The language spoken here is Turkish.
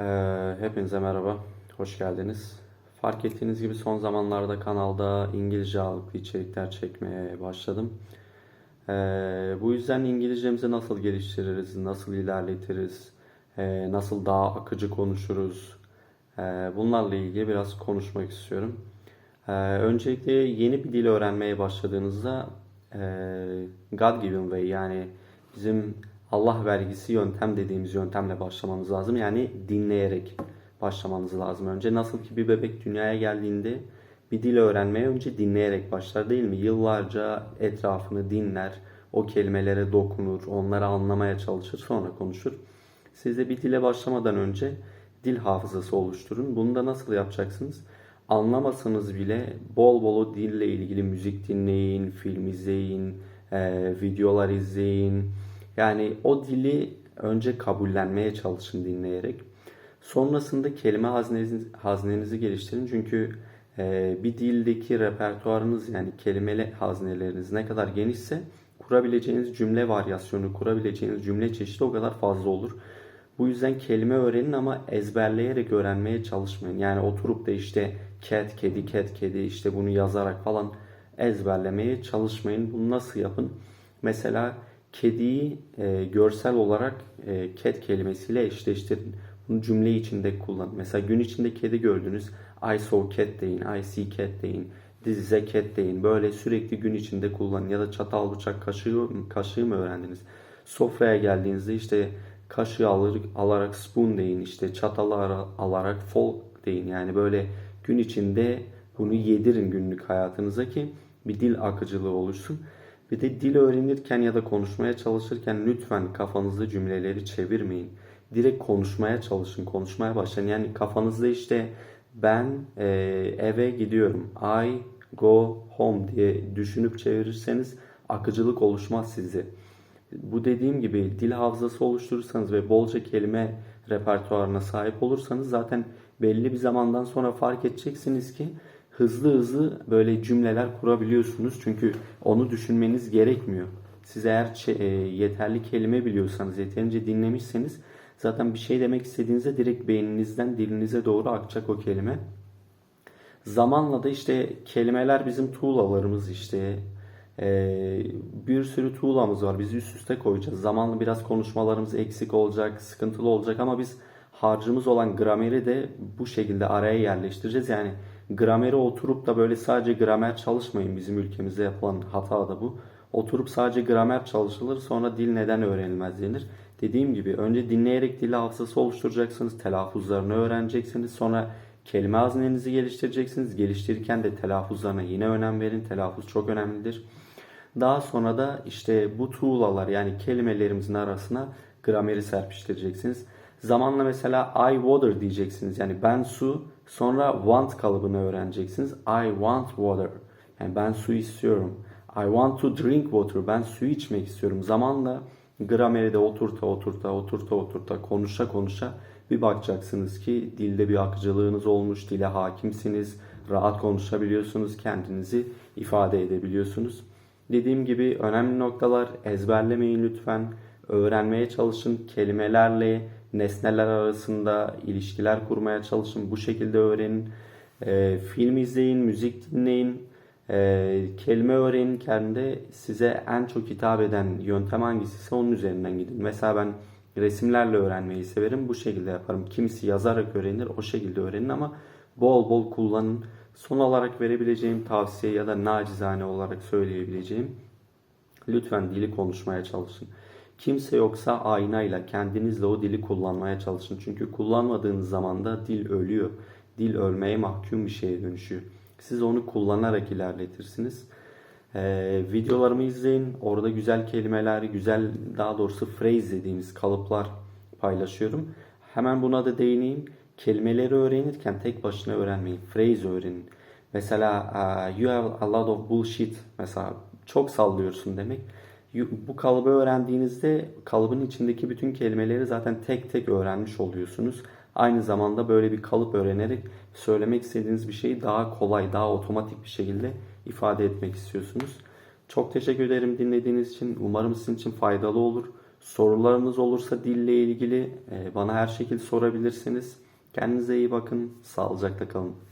Ee, hepinize merhaba, hoş geldiniz. Fark ettiğiniz gibi son zamanlarda kanalda İngilizce ağırlıklı içerikler çekmeye başladım. Ee, bu yüzden İngilizcemizi nasıl geliştiririz, nasıl ilerletiriz, e, nasıl daha akıcı konuşuruz, bunlarla ilgili biraz konuşmak istiyorum. Ee, öncelikle yeni bir dil öğrenmeye başladığınızda God given way yani bizim Allah vergisi yöntem dediğimiz yöntemle başlamanız lazım. Yani dinleyerek başlamanız lazım. Önce nasıl ki bir bebek dünyaya geldiğinde bir dil öğrenmeye önce dinleyerek başlar değil mi? Yıllarca etrafını dinler, o kelimelere dokunur, onları anlamaya çalışır, sonra konuşur. Siz de bir dile başlamadan önce dil hafızası oluşturun. Bunu da nasıl yapacaksınız? Anlamasanız bile bol bol o dille ilgili müzik dinleyin, film izleyin, videolar izleyin. Yani o dili önce kabullenmeye çalışın dinleyerek. Sonrasında kelime haznenizi, haznenizi geliştirin. Çünkü e, bir dildeki repertuarınız yani kelimeli hazneleriniz ne kadar genişse kurabileceğiniz cümle varyasyonu, kurabileceğiniz cümle çeşidi o kadar fazla olur. Bu yüzden kelime öğrenin ama ezberleyerek öğrenmeye çalışmayın. Yani oturup da işte cat, kedi, cat, kedi işte bunu yazarak falan ezberlemeye çalışmayın. Bunu nasıl yapın? Mesela kediyi e, görsel olarak e, cat kelimesiyle eşleştirin. Bunu cümle içinde kullanın. Mesela gün içinde kedi gördünüz. I saw cat deyin, I see cat deyin, this is a cat deyin. Böyle sürekli gün içinde kullanın. Ya da çatal, bıçak, kaşığı, kaşığı mı öğrendiniz? Sofraya geldiğinizde işte kaşığı alır, alarak spoon deyin, işte çatalı ara- alarak fork deyin. Yani böyle gün içinde bunu yedirin günlük hayatınıza ki bir dil akıcılığı oluşsun. Bir de dil öğrenirken ya da konuşmaya çalışırken lütfen kafanızda cümleleri çevirmeyin. Direkt konuşmaya çalışın, konuşmaya başlayın. Yani kafanızda işte ben e, eve gidiyorum, I go home diye düşünüp çevirirseniz akıcılık oluşmaz sizde. Bu dediğim gibi dil hafızası oluşturursanız ve bolca kelime repertuarına sahip olursanız zaten belli bir zamandan sonra fark edeceksiniz ki hızlı hızlı böyle cümleler kurabiliyorsunuz. Çünkü onu düşünmeniz gerekmiyor. Siz eğer e, yeterli kelime biliyorsanız, yeterince dinlemişseniz zaten bir şey demek istediğinizde direkt beyninizden dilinize doğru akacak o kelime. Zamanla da işte kelimeler bizim tuğlalarımız işte Ee, bir sürü tuğlamız var. Biz üst üste koyacağız. Zamanla biraz konuşmalarımız eksik olacak, sıkıntılı olacak ama biz harcımız olan grameri de bu şekilde araya yerleştireceğiz. Yani grameri oturup da böyle sadece gramer çalışmayın. Bizim ülkemizde yapılan hata da bu. Oturup sadece gramer çalışılır sonra dil neden öğrenilmez denir. Dediğim gibi önce dinleyerek dil hafızası oluşturacaksınız. Telaffuzlarını öğreneceksiniz. Sonra kelime haznenizi geliştireceksiniz. Geliştirirken de telaffuzlarına yine önem verin. Telaffuz çok önemlidir. Daha sonra da işte bu tuğlalar yani kelimelerimizin arasına grameri serpiştireceksiniz. Zamanla mesela I water diyeceksiniz. Yani ben su sonra want kalıbını öğreneceksiniz. I want water. Yani ben su istiyorum. I want to drink water. Ben su içmek istiyorum. Zamanla grameri de oturta oturta oturta oturta konuşa konuşa bir bakacaksınız ki dilde bir akıcılığınız olmuş, dile hakimsiniz, rahat konuşabiliyorsunuz, kendinizi ifade edebiliyorsunuz. Dediğim gibi önemli noktalar ezberlemeyin lütfen. Öğrenmeye çalışın. Kelimelerle nesneler arasında ilişkiler kurmaya çalışın. Bu şekilde öğrenin. Ee, film izleyin, müzik dinleyin. Ee, kelime öğrenirken de size en çok hitap eden yöntem hangisiyse onun üzerinden gidin. Mesela ben resimlerle öğrenmeyi severim. Bu şekilde yaparım. Kimisi yazarak öğrenir. O şekilde öğrenin ama bol bol kullanın. Son olarak verebileceğim tavsiye ya da nacizane olarak söyleyebileceğim lütfen dili konuşmaya çalışın. Kimse yoksa aynayla kendinizle o dili kullanmaya çalışın. Çünkü kullanmadığınız zaman da dil ölüyor. Dil ölmeye mahkum bir şeye dönüşüyor. Siz onu kullanarak ilerletirsiniz. Ee, videolarımı izleyin. Orada güzel kelimeler, güzel daha doğrusu phrase dediğimiz kalıplar paylaşıyorum. Hemen buna da değineyim. Kelimeleri öğrenirken tek başına öğrenmeyin. Phrase öğrenin. Mesela uh, you have a lot of bullshit. Mesela çok sallıyorsun demek. Bu kalıbı öğrendiğinizde kalıbın içindeki bütün kelimeleri zaten tek tek öğrenmiş oluyorsunuz. Aynı zamanda böyle bir kalıp öğrenerek söylemek istediğiniz bir şeyi daha kolay, daha otomatik bir şekilde ifade etmek istiyorsunuz. Çok teşekkür ederim dinlediğiniz için. Umarım sizin için faydalı olur. Sorularınız olursa dille ilgili bana her şekilde sorabilirsiniz. Kendinize iyi bakın. Sağlıcakla kalın.